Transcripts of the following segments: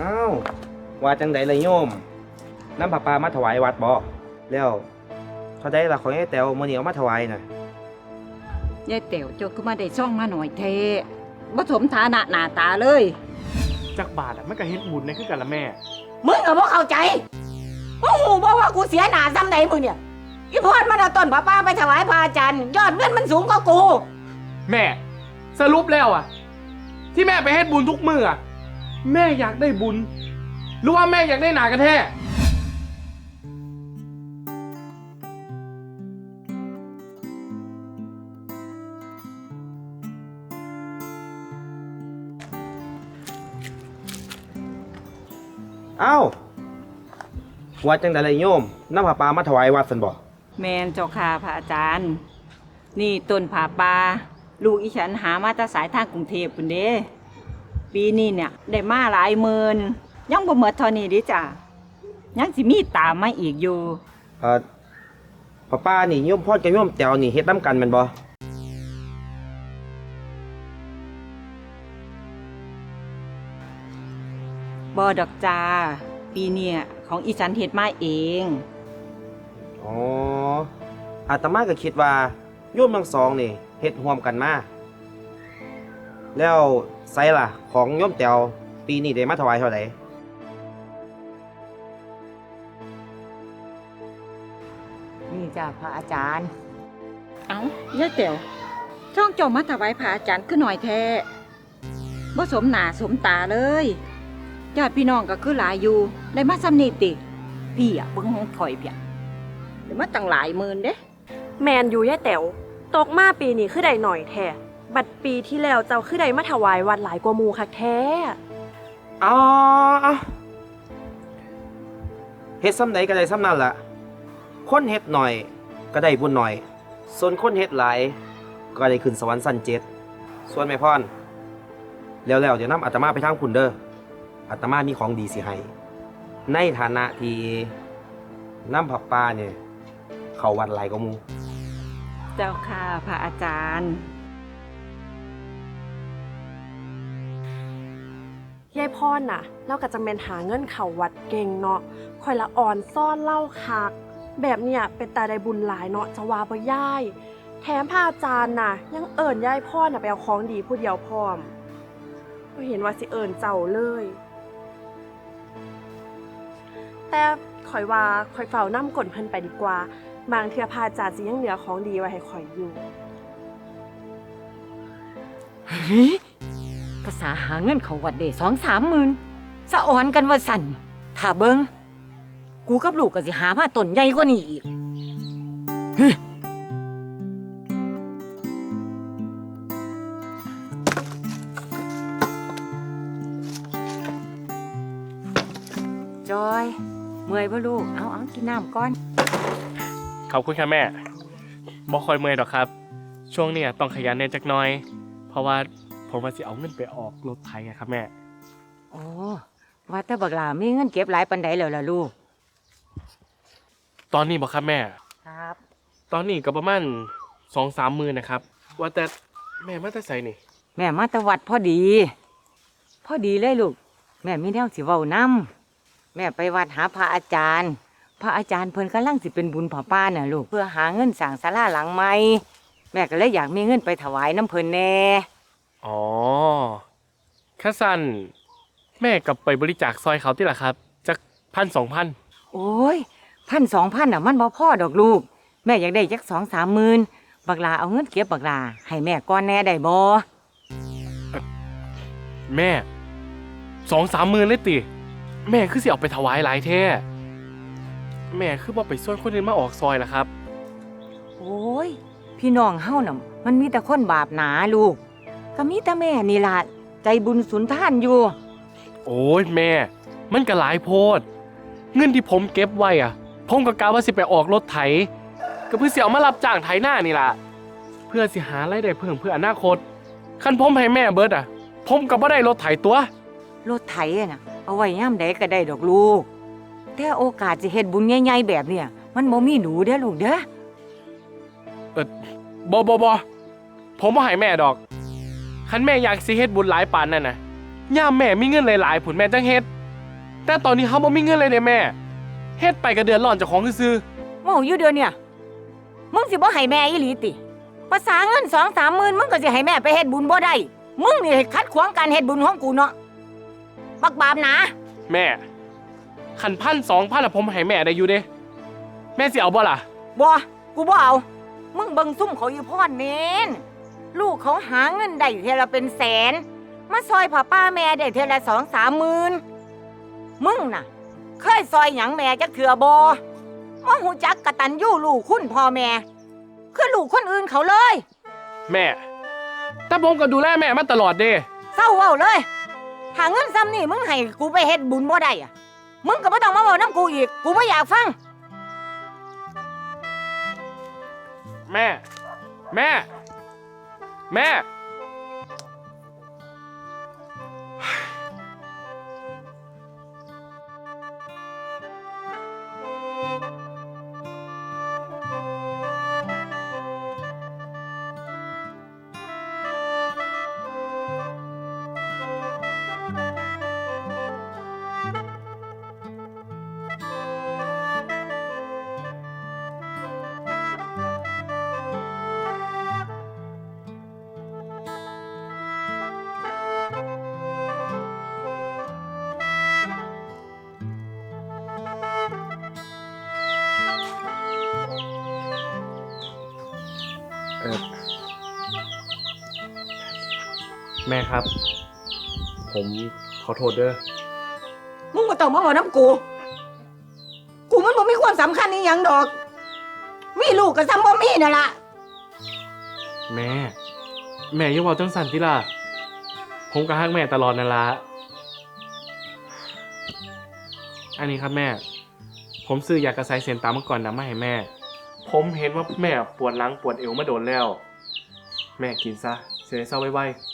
อ้าวว่าจังไดเลยโยมน้ำผ้าป่ามาถวายวัดบ่แล้วเขาได้ละของไอ้แตวมื้อนี้เอามาถวายน่ะยายเต๋วเจ้าก็มาได้ซ่องมาหน่อยเทบ่สมฐานะหน้าตาเลย จักบาทอะมันก็เฮ็ดบุญในคือกันละแม่ มึงก็บ่เข้าใจมึงหูบ่ว่ากูเสียหน้าซ้ำใดมึงเนี่ยอีพอดมันเอาต้นผ้าป่าไปถวายพระอาจารย์ยอดเงินมันสูงกว่ากู แม่ สรุปแล้วอะที่แม่ไปเฮ็ดบุญทุกมืออะ แม่อยากได้บุญ หรือว่าแม่อยากได้หนากันแท้อ้าวว่าจังไดเลยโยมน้ำผ้าป่ามาถวายวัดซั่นบ่แมนเจ้าค่ะพระอาจารย์ นี่ต้นผาปาลูกอีฉันหามาแตาสายทางกรุงเทพปุ่นเด้ ปีนี้เนี่ยได้มาหลายหมื่นยังบ่หมดเท่านี้เดิจ้ะยังสิมีตามมาอีกอยู่เอ่อผ้าป่านี่โยมพ่อกับโยมแตวนี่เฮ็ดนํกันแม่นบ่บอดอกจาปีเนี่ยของอีฉันเฮ็ดมาเอง อ๋ออาตมาก็คิดว่าโยมทั้งสองนี่เฮ็ดร่วมกันมา แล้วไสล่ะ ของโยมแตวปีนี้ได้มาถวายเท่าใดนี่จ้ะพระอาจารย์ เอ้ายายเต๋วช่องเจามาถวายพระอาจารย์ขึ้นหน่อยแท้บ่สมหนาสมตาเลยญาติพี่น้องก็คือหลายอยู่ ได้มาซ้ำนี่ติ พี่อะเบิ่งของถอยเพียได้มาตั้งหลายหมื่นเด้ แมนอยู่ย่าแต๋วตกมาปีนี้คือได้หน่อยแท้ บัดปีที่แล้วเจ้าคือได้มาถวายวัดหลายกว่าหมูคักแท้ อ๋อเฮ็ดซ้ำใดก็ได้ซ้ำนั่นล่ะ คนเฮ็ดหน่อยก็ได้บุญหน่อย ส่วนคนเฮ็ดหลายก็ได้ขึ้นสวรรค์สั้นเจ็ด ส่วนแม่พรแล้วแล้วเดี๋ยวนำอาตมาไปทางคุณเด้ออาตมามีของดีสิให้ ในฐานะที่น้ำผับปลาเนี่ย เขาวัดหลายกว่าหมู เจ้าค่ะพระอาจารย์ ยายพรน่ะเราก็จะแมนหาเงินเข่าวัดเก่งเนาะคอยละอ่อนซ่อนเล่าคัก แบบเนี้ยเป็นตาได้บุญหลายเนาะจะว่าบ่ย่าย แถมพระอาจารย์น่ะ ยังเอิ่นยายพรน่ะไปเอาของดีผู้เดียวพร้อมก็เห็นว่าสิเอิ่นเจ้าเลย แต่คอยว่าคอยเฝ้าน้ำกลนเพิ่นไปดีกว่า บางเทื่อพระอาจารย์สิยังเหลือของดีไว้ให้คอยอยู่ เฮ้ยาษาหาเงินเขาวัดเดสองสามหมื่นสะอ่อนกันว่าสั่นถ้าเบิงกูกับลูกก็สิหามาต้นใหญ่กว่านี้อีกเฮ้ยจอย เมื่อยป่ะลูก เอาเอากินน้ำก่อน ขอบคุณค่ะแม่บ่ค่อยเมื่อยดอกครับ ช่วงเนี้ยต้องขยันแน่จักหน่อย เพราะว่า ผมว่าสิเอาเงินไปออกรถไถไงครับแม่ โอ้ว่าแต่บักหลามีเงินเก็บหลายปันใดแล้วล่ะลูก ตอนนี้บอกครับแม่ ครับ ตอนนี้ก็ประมาณสองสามหมื่นนะครับ ว่าแต่แม่มาแต่ใส่นี่ แม่มาแตวัดพอดี พอดีเลยลูก แม่มีแนวสิเว้านำแม่ไปวัดหาพระอาจารย์ พระอาจารย์เพิ่นกำลังสิเป็นบุญผาป้าน่ะลูก เพื่อหาเงินสร้างศาลาหลังใหม่ แม่ก็เลยอยากมีเงินไปถวายน้ำเพิ่นแน่ อ๋อข้าสันแม่กลับไปบริจาคซอยเขาที่ละครับจักพันสองพันโอ้ยพันสองพันน่ะมันบ่พอดอกลูก แม่อยากได้จักสองสามหมื่นบักลาเอาเงินเก็บบักลาให้แม่ก่อนแน่ได้บ่แม่สองสามหมื่นเลยติ แม่คือสิเอาไปถวายหลายแท้แม่คือบ่ไปส่วนคนอื่นมาออกซอยละครับ โอ้ย พี่น้องเฮาน่ะมันมีแต่คนบาปหนาลูก ก็มีแต่แม่นี่ล่ะใจบุญสุนทานอยู่ โอ้ยแม่ มันก็หลายโพด เงินที่ผมเก็บไว้อะผมก็กะว่าสิไปออกรถไถ ก็เพื่อสิเอามารับจ้างไถหน้านี่ล่ะ เพื่อสิหารายได้เพิ่มเพื่ออนาคต คันผมให้แม่เบิดอะผมก็บ่ได้รถไถตัว รถไถอะน่ะ เอาไว้ย่ำใดก็ได้ดอกลูก แต่โอกาสจะเฮ็ดบุญใหญ่ๆแบบเนี่ย มันบ่มีหนูเด้อลูกเด้อ เออบอบอบอผมบ่ให้แม่ดอก คันแม่อยากสิเฮ็ดบุญหลายปานนั่นน่ะย่ามแม่มีเงินหลายๆผุนแม่จังเฮ็ด แต่ตอนนี้เฮาบ่มีเงินเลยเด้แม่ เฮ็ดไปก็เดือดร้อนเจ้าของซื่อโอ้อยู่เดือนเนี่ย มึงสิบ่ให้แม่อีหลีติ ภาษาเงินสองสามหมื่นมึงก็สิให้แม่ไปเฮ็ดบุญบ่ได้ มึงนี่ขัดขวางการเฮ็ดบุญของกูเนาะ บักบาปนะๆแม่ คันพันสองพันอะผมให้แม่ได้อยู่เด้ แม่สิเอาบ่ล่ะ บ่กูบ่เอา มึงเบิ่งซุ่มเขาอยู่พ่อเน้น ลูกเขาหาเงินได้เทอละเป็นแสน มาซอยพ่อป้าแม่ได้เทอละสองสามหมื่นมึงน่ะ เคยซอยหยังแม่จักเถื่อบ่มาหูจักกะตันยู่ลูกคุณพ่อแม่ คือลูกคนอื่นเขาเลย แม่ แต่ผมก็ดูแลแม่มาตลอดเด้ เศร้าเว้าเลย หาเงินซ้ำนี่มึงให้กูไปเฮ็ดบุญบ่ได้อะมึงก็บ่ต้องมาเว้าน้ำกูอีก กูบ่อยากฟัง แม่ แม่ แม่ แม่ครับ ผมขอโทษเด้อ มึงบ่ต้องมาเว้าน้ำกู กูมันบ่มีความสำคัญอีหยังดอก มีลูกก็ซ้ำบ่มีนั่นล่ะ แม่ แม่อย่าเว่าจังสันติล่ะ ผมก็ฮักแม่ตลอดนั่นละอันนี้ครับแม่ ผมซื้อยากระไซเซนตามเมื่อก่อนนะมาให้แม่ ผมเห็นว่าแม่ปวดหลังปวดเอวมาโดนแล้ว แม่กินซะเสียเศร้าไว้แ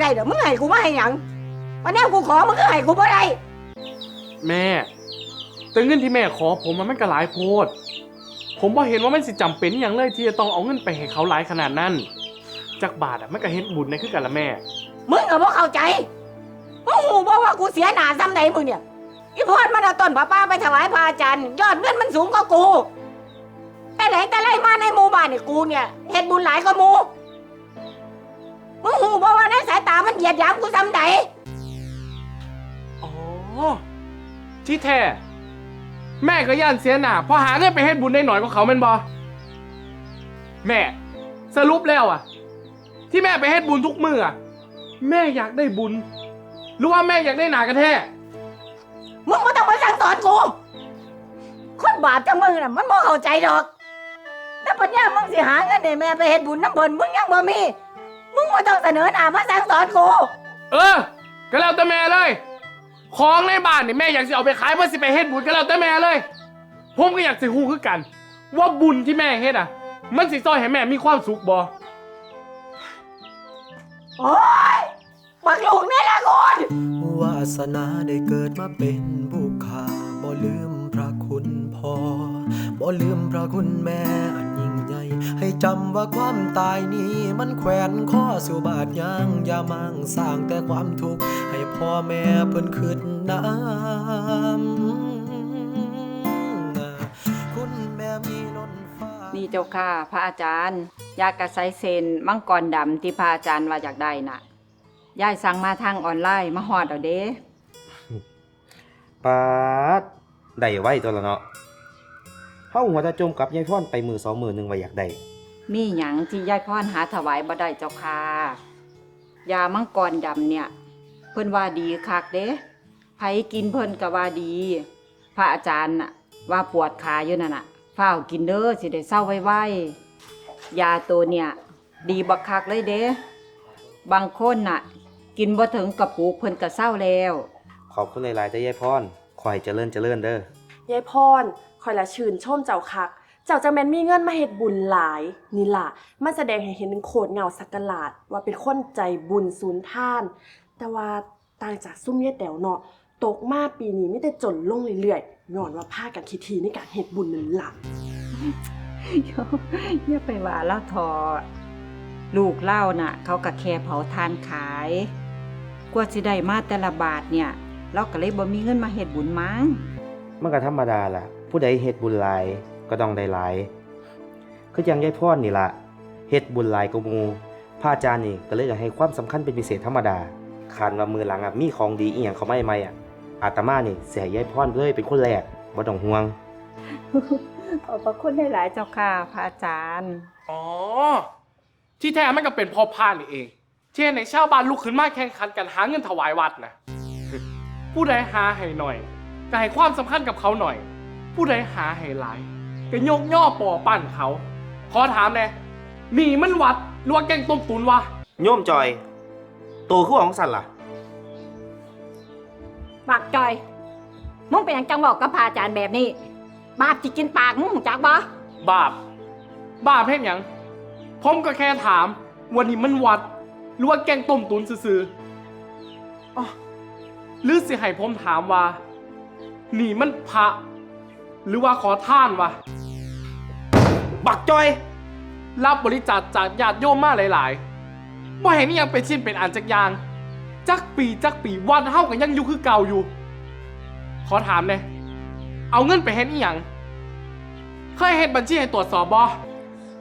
ได้เด้อมึงให้กูมาให้หยังวันแนวกูขอมึงก็ให้กูบ่ได้ๆแม่แต่เงินที่แม่ขอผมมันไม่กระหลายโพด ผมว่าเห็นว่ามันสิจำเป็นอย่างเลยที่จะต้องเอาเงินไปให้เขาหลายขนาดนั้นจากบาทอะมันก็เห็นบุญในคือกันละแม่ มึงก็บ่เข้าใจมึงหูบ่ว่ากูเสียหน้าซ้ำใดมึงเนี่ยอีพอดมันเอาต้นผ้าป่าไปถวายพระอาจารย์ยอดเงินมันสูงกว่ากู แต่ไหนแต่ไรมาในหมู่บ้านเนี่ยกูเนี่ยเฮ็ดบุญหลายกว่าหมู่ มึงหูบ่ว่าในสายตามันเหยียดหยามกูซ้ำใดอ๋อ ที่แท้แม่ก็ย่านเสียหน้าเพอหาเงินไปเฮ็ดบุญได้หน่อยกว่าเขาแมันบอแม่ สรุปแล้วอะที่แม่ไปเฮ็ดบุญทุกมืออะแม่อยากได้บุญ หรือว่าแม่อยากได้หนากระแท้ มึงไม่ต้องมาสั่งสอนกู คนบาปจังมึงน่ะมันบ่เข้าใจดอก แต่ปัญญามึงสิหาเงินให้แม่ไปเฮ็ดบุญน้ำเพิ่นมึงยังบ่มี มึงบ่ต้องเสนอหน้ามาสั่งสอนกูเออ ก็แล้วแต่แม่เลย ของในบ้านนี่แม่อยากจะเอาไปขายเพื่อสิไปเฮ็ดบุญก็แล้วแต่แม่เลย ผมก็อยากสิฮู้คือกัน ว่าบุญที่แม่เฮ็ดอะ มันสิซอยให้แม่มีความสุขบ่โอ๊ยบักลูกนี่ละคนวาสนาได้เกิดมาเป็นบุคคาบ่ลืมพระคุณพ่อบ่ลืมพระคุณแม่อันยิ่ง ให้จำว่าความตายนี้มันแขวนข้อสู่บาดยางอย่ามั่งสร้างแต่ความทุกข์ให้พ่อแม่เพิ่นขึ้นน้ำคุณแม่มีล้นฟ้านี่เจ้าค่ะพระอาจารย์ ยากระไซเซนมังกรดำที่พระอาจารย์ว่าอยากได้น่ะยายสั่งมาทางออนไลน์มาฮอดเอาเด้ปาดได้ไว้ตัวละเนาะ เฮาหัวจะจมกับยายพรไปมือสองมือหนึงว่าอยากได้มีหยังที่ยายพรหาถวายบ่ได้เจ้าค่ะยามังกรดำเนี่ย เพิ่นว่าดีคักเด้ไผกินเพิ่นก็ว่าดี พระอาจารย์น่ะว่าปวดขาอยู่นั่นน่ะฝ้าวกินเด้อสิได้เศร้าไวๆยาตัวเนี่ย ดีบักคักเลยเด้บางคนน่ะ กินบ่ถึงกระปุกเพิ่นก็เศร้าแล้ว ขอบคุณหลายๆเด้อยายพรขอให้เจริญเจริญเด้อยายพร คอยละชื่นชมเจ้าคัก เจ้าจังแม่นมีเงินมาเฮ็ดบุญหลาย นี่ล่ะมันแสดงให้เห็นถึงโคดเงาสักกะลาด ว่าเป็นคนใจบุญสูญท่าน แต่ว่าต่างจากซุ่มเยดแดวเนาะตกมาปีนี้ไม่ได้จนลงเรื่อยๆย้อนว่าพากันคิดทีในการเฮ็ดบุญนั่นล่ะอย่าไปว่าแล้วทอลูกเล่าน่ะ เขาก็แค่เผาทานขาย กว่าสิได้มาแต่ละบาทเนี่ย เราก็เลยบ่มีเงินมาเฮ็ดบุญมั้ง มันก็ธรรมดาล่ะ ผู้ใดเฮ็ดบุญหลายก็ต้องได้หลาย คือจังยายพรนี่ล่ะเฮ็ดบุญหลายกว่าหมู่พระอาจารย์นี่ก็เลยอยากให้ความสำคัญเป็นพิเศษธรรมดาคานว่ามือหลังอะมีของดีอีหยังเขาไม่ใหม่อะอาตมานี่สิให้ยายพรเลยเป็นคนแรกบ่ต้องห่วงขอบพระคุณหลายๆเจ้าค่ะพระอาจารย์ อ๋อ ที่แท้มันก็เป็นพ่อพานนี่เองที่ในชาวบ้านลุกขึ้นมาแข่งขันกันหาเงินถวายวัดนะผู้ใดหาให้หน่อยก็ให้ความสำคัญกับเขาหน่อย ผู้ใดหาให้หลายก็ยกย่อปอปั้นเขา ขอถามเลยนี่มันวัดหรือว่าแกงต้มตุนวะโยมจอย โตคือว่าของสันล่ะ ปากจอย มึงเป็นหยังจังบอกกับพระอาจารย์แบบนี้ บาปจิกินปากมึงจักบ่บาป บาปเพ่งหยังผมก็แค่ถาม วันนี้มันวัดหรือว่าแกงต้มตุนซื่อๆอ๋อหรือสิให้ผมถามว่า นี่มันพระ หรือว่าขอท่านวะ บักจอย รับบริจาคจากญาติโยมมาหลายๆบ่เห็นอิหยังเป็นชิ้นเป็นอันจักอยาง จักปีจักปีวันเฮากันยังอยู่คือเก่าอยู่ ขอถามเลยเอาเงินไปเฮ็ดอีหยัง เคยเฮ็ดบัญชีให้ตรวจสอบบ่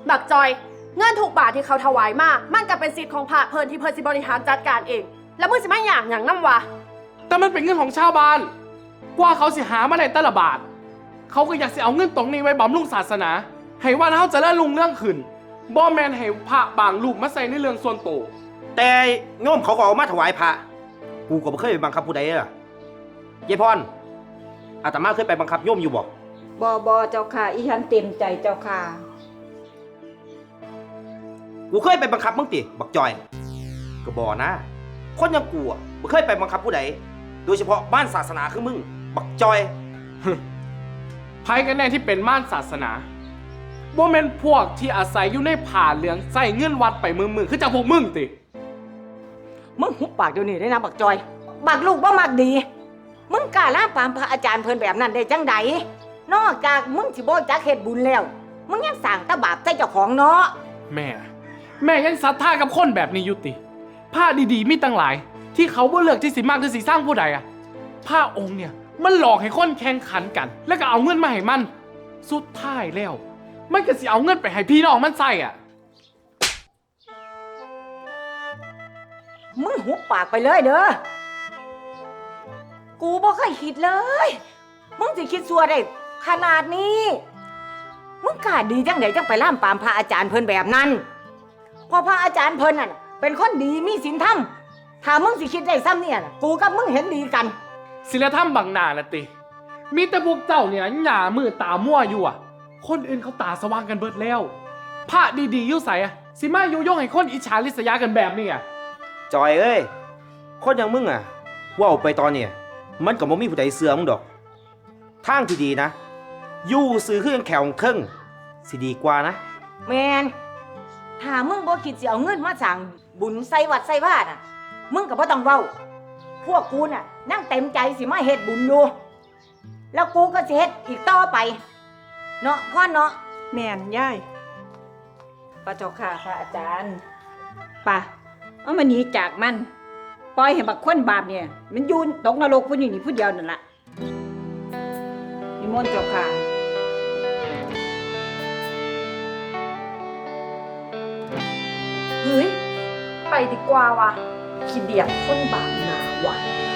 บักจอย เงินถูกบาทที่เขาถวายมา มันก็เป็นสิทธิ์ของพระเพิ่นที่เพิ่นสิบริหารจัดการเอง แล้วมึงสิมาอย่างอย่างนั่วะ แต่มันเป็นเงินของชาวบ้าน กว่าเขาสิหามาได้แต่ละบาท เขาก็อยากสิเอาเงินตรงนี้ไว้บำรุงศาสนาให้วันเฮาเจะเริ่ลุงเรื่องขึ้นบ่แมนให้พระบางรูปมาใส่ในเรื่องส่วนโตวแต่โยมเขาก็เอามาถวายพระกูก็บ่เคยไปบังคับผู้ใดล่ะยายพรอาตมาเคยไปบังคับโยมอยู่บ่บอบอเจ้าค่ะ อีฉันเต็มใจเจ้าค่ะ กูเคยไปบังคับมึงติบักจอย ก็บ่นะ คนอย่างกูอะบ่เคยไปบังคับผู้ใด โดยเฉพาะบ้านศาสนาคือมึง บักจอย ไพ่กันแน่ที่เป็นม่านศาสนาบ่แม่นพวกที่อาศัยอยู่ในผ่าเหลืองใส่เงื่อนวัดไปมือมือๆคือจากพวกมึงติ มึงหุบปากเดี๋ยวนี้ได้นะบักจอย บักลูกบ่มักดี มึงกล้าล่ามปามพระอาจารย์เพิ่นแบบนั้นได้จังใดนอกจากมึงสิบ่จักเฮ็ดบุญแล้ว มึงยังสั่งแตะบาปใส่เจ้าของเนาะ แม่ แม่ยังศรัทธากับคนแบบนี้อยุติผ้าดีๆมีตั้งหลาย ที่เขาบ่เลือกที่สิมากที่สิสร้างผู้ใดอะผ้าองค์เนี่ย มันหลอกให้คนแข่งขันกัน แล้วก็เอาเงินมาให้มัน สุดท้ายแล้ว มันก็สิเอาเงินไปให้พี่น้องมันใส่อะมึงหุบปากไปเลยเด้อ กูบ่เคยคิดเลย มึงสิคิดซัวได้ขนาดนี้ มึงกล้าดีจังไดจังไปล่ามปามพระอาจารย์เพิ่นแบบนั้นเพอพระอาจารย์เพิ่นน่ะเป็นคนดีมีศีลธรรมถ้ามึงสิคิดได้ซ้ำเนี่ยน่ะกูกับมึงเห็นดีกัน ศิลธรรมบางหนาละติ มีแต่พวกเจ้าเนี่ยหนามือตามั่วอยู่อะคนอื่นเขาตาสว่างกันเบิดแล้วผ้าดีๆอยุ่ใส่อะสิมายุยงให้คนอิจฉาริษยากันแบบนี้อะจอยเอ้ยคนอย่างมึงอะเว่าไปตอนเนี่ยมันก็บ่มีผู้ใดเสือมึงดอกทางที่ดีนะ อยู่ซื้อเครื่องแขวเครื่องสิดีกว่านะ แมนถ้ามึงบ่คิดสิเอาเงินมาสั่งบุญใส่วัดใส่บ้านน่ะ มึงก็บ่ต้องเว้า พวกกูน่ะ นั่งเต็มใจสิมาเฮ็ดบุญอยู่ แล้วกูก็สิเฮ็ดอีกต่อไป เนาะพ่อเนาะแม่นย่ายพระเจ้าค่ะพระอาจารย์ป่ะเอามาหนีจากมัน ปล่อยให้บักคนบาปเนี่ย มันอยูนตกนรกผู้อยู่นี่ผู้เดียวนั่นละนิมนต์เจ้าค่ะ เฮ้ย ไปดีกว่าวะ ขี่เดียดค